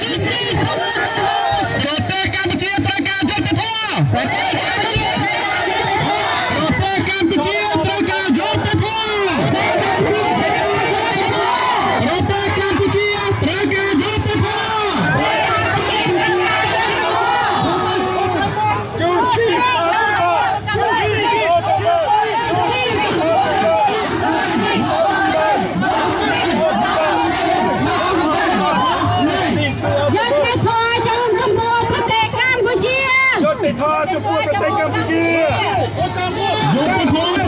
Justice Yo te puedo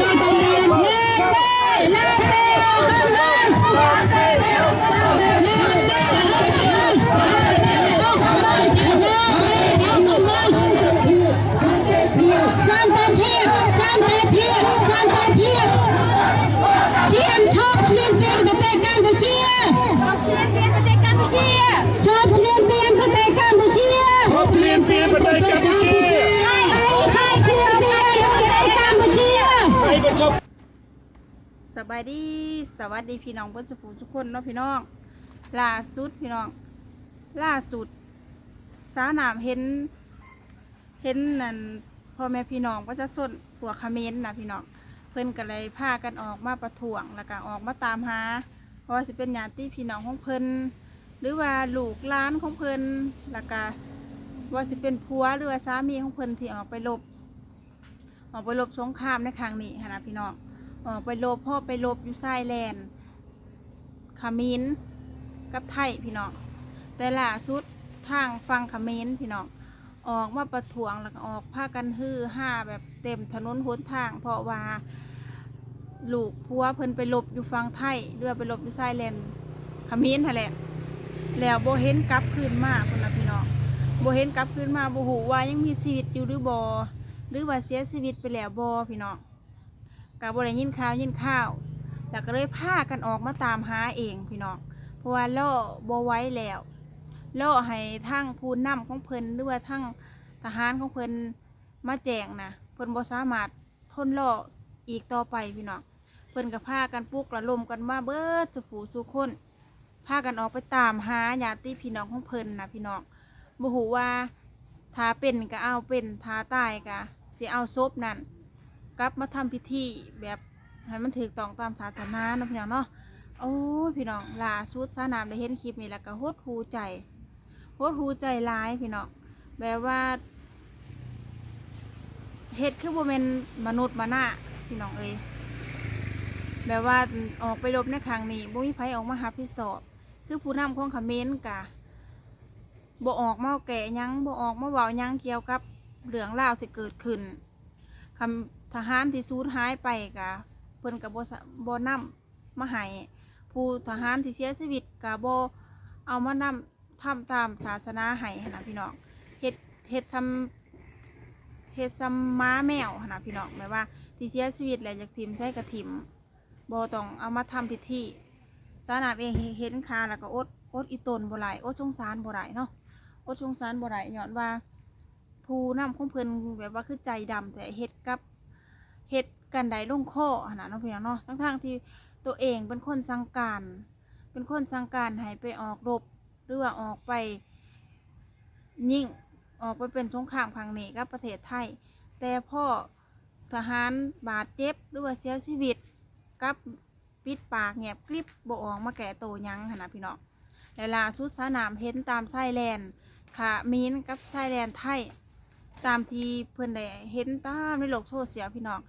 ายดีสวัสดีพี่น้องเพื่อนสุภูทุกคนเนาะพี่น้องล่าสุดพี่น้องล่าสุด สาวหนามเห็น เห็นนั่นพ่อแม่พี่น้องก็จะส้นหัวคาเมนนะพี่น้องเพิ่นก็เลยพากันออกมาประท้วงแล้วก็ออกมาตามหาเพราะว่าสิเป็นญาติพี่น้องของเพิ่นหรือว่าลูกล้านของเพิ่นแล้วก็ว่าสิเป็นผัวหรือว่าสามีของเพิ่นที่ออกไปลบออกไปลบสงครามในครั้งนี้นะพี่น้อง อไปลบพ่อไปลบอยู่ไซแลนด์ขมิ้นกับไทยพี่น้องแต่ล่าสุดทางฟังขมิ้นพี่น้องออกมาประท้วงแล้วก็ออกพากันฮือห้าแบบเต็มถนนหนทาง เพราะว่าลูกพัวเพิ่นไปลบอยู่ฟังไทยเรือไปลบอยู่ไซแลนด์ขมินนั่นแหละแล้วโบเห็นกลับคืนมากคนนะพี่น้องโบเห็นกลับคืนมาโบหูว่ายังมีชีวิตอยู่หรือบอหรือว่าเสียชีวิตไปแล้วบอพี่น้อง กับบได้ยินข่าวยินข่าวแล้วก็เลยพากันออกมาตามหาเองพี่น้องเพราะว่าล่อบไว้แล้วล่อให้ทั้งผู้นำของเพิ่นหรือว่าทั้งทหารของเพิ่นมาแจงนะเพิ่นบ่สามารถทนล่ออีกต่อไปพี่น้องเพิ่นก็พากันปลุกระลมกันมาเบิดสุผูสุคนพากันออกไปตามหาญาติพี่น้องของเพิ่นนะพี่น้องบ่ฮู้ว่าถ้าเป็นก็เอาเป็นถ้าตายก็สิเอาศพนั่น กลับมาทำพิธีแบบให้มันถูกต้องตามศาสนาเนาะพี่น้องเนาะโอ้พี่น้องล่าสุดสานามได้เห็นคลิปนี้แล้วก็โหดหูใจโหดหูใจร้ายพี่น้องแบบว่าเฮ็ดคือบ่แม่นมนุษย์มานะพี่น้องเอ้ยแบบว่าออกไปรบในครั้งนี้บ่มีไผออกมารับผิดชอบ คือผู้นำของเขมรกะบ่ออกมาแก่ยังบ่ออกมาเว้ายังเกี่ยวกับเรื่องราวที่เกิดขึ้นคำ ทหารที่สูญหายไปกะเพิ่นกับบ่สะบ่นำมาให้ผู้ทหารที่เสียชีวิตกะบ่เอามานำทำตามศาสนาให้นะพี่น้องเฮ็ดเฮ็ดทำเฮ็ดซำม้าแมวนะพี่น้องหมายว่า ที่เสียชีวิตแล้วอยากทิมใส่กระถิมบต้องเอามาทำพิธีสาวนาเองเห็นคาแล้วก็อดอดอีตนบ่ไหลอดสงสารบ่ไหลเนาะอดสงสารบ่ไหลย้อนว่าผู้นำของเพิ่นแบบว่าคือใจดำแต่เฮ็ดกับ เฮ็ดกันใดลงคอขนาดเนาะเพียงเนาะทั้งทางๆที่ตัวเองเป็นคนสั่งการ เป็นคนสั่งการให้ไปออกรบหรือว่าออกไป ยิ่งออกไปเป็นสงครามครั้งนี้กับประเทศไทย แต่พ่อทหารบาดเจ็บหรือว่าเสียชีวิตกับปิดปากเงียบกริบโบออกมาแก่โตยังขนาดพี่น้องและล่าสุดสนามเห็นตามไส้แลนด์ขามีนกับไส้แลนไทย ตามที่เพื่อนได้เห็นตามในโลกโซเชียลพี่น้อง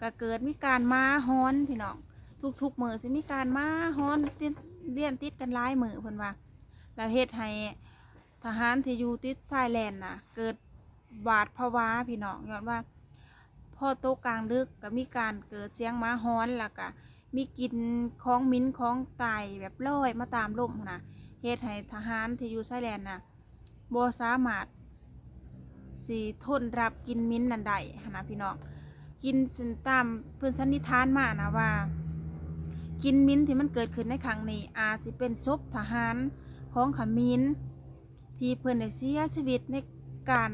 ก็เกิดมีการมาฮ้อนพี่น้องทุกๆมือสิมีการมาฮ้อนเลี่ยนติดกันหลายมือเพิ่นว่าแล้วเฮ็ดให้ทหารที่อยู่ติดไส้แลนน่ะ เกิดบาดภาวะพี่น้องย้อนว่าพ่อโตะกลางดึกก็มีการเกิดเสียงม้าฮ้อนแล้วก็มีกินของมิ้นของตายแบบลอยมาตามลมนะเฮ็ดให้ทหารที่อยู่ไซแลนน่ะบ่สามารถสิทนรับกินมิ้นนันได้หั้นนะพี่น้อง กินสินตามเพื่อนสันนิษฐานมานะว่า กินมิ้นที่มันเกิดขึ้นในครั้งนี้อาจสิเป็นศพทหารของขมินที่เพื่อนได้เสียชีวิตในการ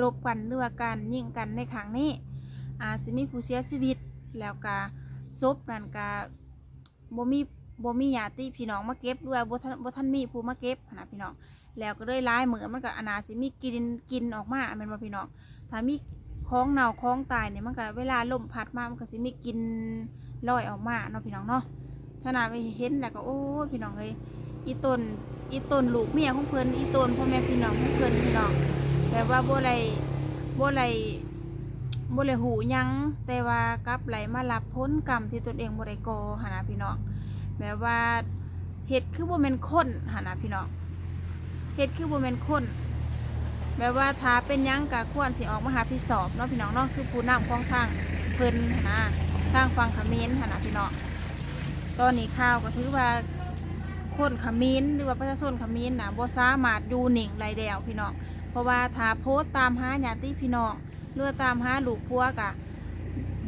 รบกันหรือว่าการยิงกันในครั้งนี้ อาจจะมีผู้เสียชีวิตแล้วก็ศพนั่นก็บ่มีบ่มีญาติพี่น้องมาเก็บด้วยบ่ทันบ่ทันมีผู้มาเก็บนะพี่น้องแล้วก็เลยร้ายเหมือนมันก็อนาสิมีกินกินออกมาแม่นบ่พี่น้องถ้ามี ของเน่าของตายเนี่ยมันก็เวลาลมพัดมามันก็สิมีกินลอยออกมาเนาะพี่น้องเนาะขนาดไปเห็นแล้วก็โอ้พี่น้องเอ้ยอีต้นอีต้นลูกเมียของเพิ่อนอีต้นพ่อแม่พี่น้องของเพิ่อนพี่น้องแบบว่าโบไรโบไรบ่เลยหูยังแต่ว่ากลับไหลมารับพ้นกรรมที่ตนเองบ่ได้ก่อหนนะพี่น้องแบบว่าเฮ็ดคือบ่แม่นคนหนนะพี่น้องเฮ็ดคือบ่แม่นคน แบบว่าถ้าเป็นยังก็ควรสิออกมาหาพี่สอบเนาะพี่น้องเนาะคือผู้นำของทางเพิ่นหนนะทางฟังขมิ้นหนนะพี่น้องตอนนี้ข่าวก็ถือว่าคนขมิ้นหรือว่าประชาชนขมิ้นน่ะบ่สามารถอยู่นิ่งไรเดียวพี่น้องเพราะว่าถ้าโพสต์ตามหาญาติพี่น้องเลือตามหาลูกพัวกะ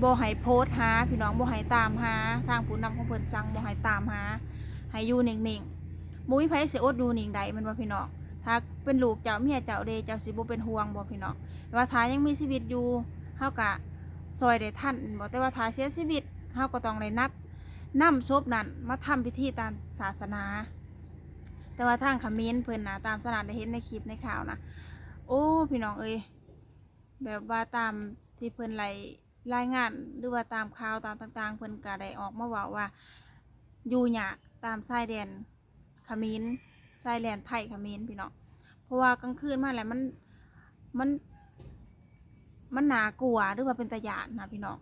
บ่ให้โพสต์หาพี่น้องบ่ให้ตามหา ทางผู้นำของเพิ่นสั่งบ่ให้ตามหาให้อยู่นิ่งๆบ่มีไผสิอดอยู่นิ่งใดมันว่าพี่น้อง ถ้าเป็นลูกเจ้าเมียเจ้าเดเจ้าสิบ่เป็นห่วงบ่พี่น้องแต่ว่าถ้ายังมีชีวิตอยู่เฮากะซอยได้ทันบ่แต่ว่าถ้าเสียชีวิตเฮาก็ต้องได้นับนำศพนั้นมาทำพิธีตามศาสนา แต่ว่าทางขมิ้นเพิ่นนะตามสนานได้เห็นในคลิปในข่าวนะโอ้พี่น้องเอ้ยแบบว่าตามที่เพิ่นไล่รายงานหรือว่าตามข่าวตามต่าง ๆ เพิ่นก็ได้ออกมาว่าว่าอยู่ยากตามชายแดนขมิ้น ชายแดนไทยเขมิ้นพี่น้องเพราะว่ากลางคืนมาแล้วมันมันมันหนากลัวหรือว่าเป็นตะยานนะพี่น้อง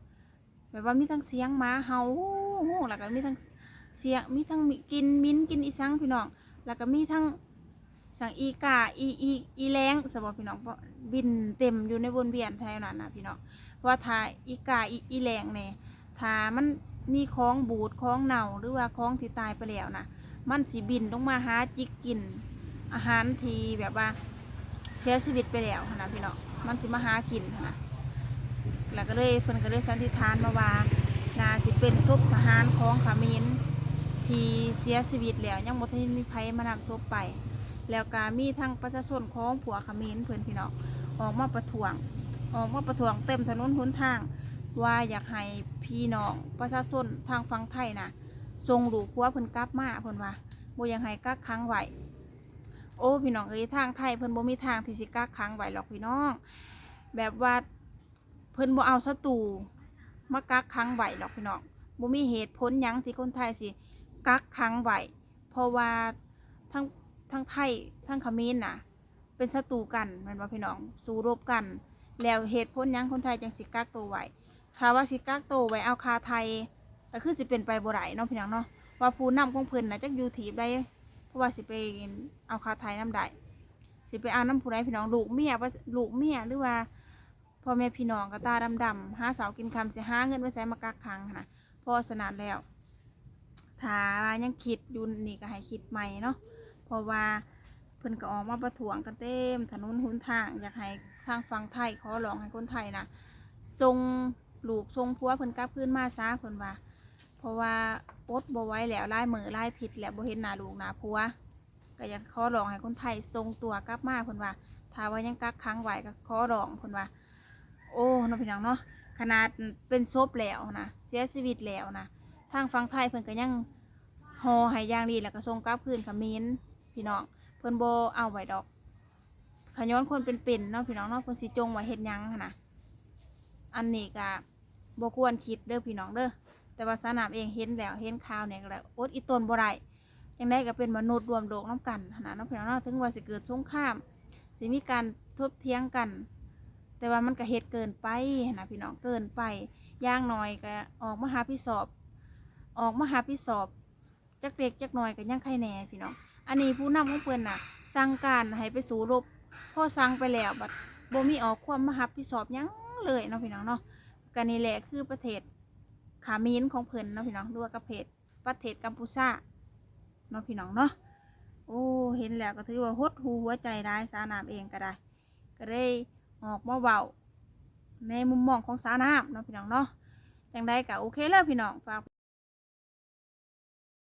แบบว่ามีทั้งเสียงหมาเห่าโห่แล้วก็มีทั้งเสียงมีทั้งกินมิ้นกินอีสังพี่น้องแล้วก็มีทั้งสังอีกาอีอีอีแรงสมบพี่น้องเพราะบินเต็มอยู่ในวนเวียนแถวนั้นนะพี่น้องเพราะว่าถ้าอีกาอีอีแรงเนี่ยถ้ามันมีของบูดของเน่าหรือว่าของที่ตายไปแล้วนะ มันสิบินลงมาหาจิกกิน อาหารทีแบบว่าเสียชีวิตไปแล้วนะพี่น้องมันสิมาหากินนะแล้วก็เลยเพิ่นก็เลยสันนิษฐานมาว่านาสิเป็นศพทหารของขมิ้นที่เสียชีวิตแล้วยังบ่ทันมีไผมานำศพไป แล้วก็มีทั้งประชาชนของผัวขมิ้นเพื่อนพี่น้องออกมาประท้วง ออกมาประท้วงเต็มถนนหนทาง ว่าอยากให้พี่น้องประชาชนทางฝั่งไทยนะ ส่งลูกผัวเพิ่นกลับมาเพิ่นว่าบ่ยากให้กักขังไว้โอ้พี่น้องเอ้ยทางไทยเพิ่นบ่มีทางที่สิกักขังไว้หรอกพี่น้อง แบบว่าเพิ่นบ่เอาศัตรูมากักขังไว้หรอกพี่น้องบ่มีเหตุผลหยังที่คนไทยสิกักขังไว้เพราะว่าทั้งทั้งไทยทั้งเขมรนน่ะ เป็นศัตรูกันแมันว่าพี่น้องสู้รบกัน แล้วเหตุผลหยังคนไทยจังสิกักตัวไว้ถ้าว่าสิกักตัวไว้เอาคาไทย ก็คือสิเป็นไปบ่ได้เนาะพี่น้องเนาะว่าผู้นำของเพิ่นน่ะจักอยู่ถีบได้เพราะว่าสิไปเอาคาไทยน้ำได้สิไปเอาน้ำผู้ใดพี่น้องลูกเมียว่าลูกเมียหรือว่าพ่อแม่พี่น้องก็ตาดำๆหาเสาวกินคำสิหาเงินไว้ใส่มากักขังหั้นนะพอสนานแล้วถ้าว่ายังคิดอยู่นี่ก็ให้คิดใหม่เนาะเพราะว่าเพิ่นก็ออกมาประท้วงกันเต็มถนนหุนทางอยากให้ทางฝั่งไทยขอร้องให้คนไทยนะทรงลูกทรงพัวเพิ่นกลับคืนมาซาเพิ่นว่า ราะว่าอดบ่ไว้แล้วไล่มือไล่ผิดแล้วบ่เห็นหน้าลูกหน้าพัวก็อยากขอร้องให้คนไทยทรงตัวกลับมาเพิ่นว่าถ้าว่ายังกักค้างไว้ก็ขอร้องเพิ่นว่า โอ้น้องพี่น้องเนาะขนาดเป็นศพแล้วนะเสียชีวิตแล้วนะทางฝั่งไทยเพิ่นก็ยังฮอให้อย่างดีแล้วก็ส่งกลับคืนขมิ้นพี่น้องเพิ่นโบเอาไว้ดอกขย้อนคนเป็นเป็นๆเนาะพี่น้องเนาะเพิ่นสิจงไว้เฮ็ดยังนนะอันนี้ก็บ่ควรคิดเด้อพี่น้องเด้อ แต่ว่าสนามเองเห็นแล้วเห็นข่าวเนี่ยก็แล้วอดอีตนบ่ได้ยังได้ก็เป็นมนุษย์รวมโลกน้ำกันหั้นนะเนาะพี่น้องถึงว่าสิเกิดสงครามสิมีการทบเถียงกัน แต่ว่ามันก็เฮ็ดเกินไปนะพี่น้องเกินไปย่างน้อยก็ออกมาหาพี่สอบ ออกมาหาพี่สอบจักเด็กจักหน่อยกันยังใครแหน่พี่น้องอันนี้ผู้นำของเพิ่นน่ะสั่งการให้ไปสู่รบพ่อสั่งไปแล้วบัดบ่มีออกความมาหับพี่สอบยังเลยเนาะพี่น้องเนาะกันนี่แหละคือประเทศ ขามีนของเพิ่นเนาะพี่น้องด้วยกับประเพดประเทศกัมพูชาเนาะพี่น้องเนาะโอ้เห็นแล้วก็ถือว่าหดหูหัวใจได้สาวน้ำเองก็ได้ ก็ได้ออกมาเบาในมุมมองของสาวน้ำเนาะพี่น้องเนาะจังได้ก็โอเคแล้วพี่น้องฝาก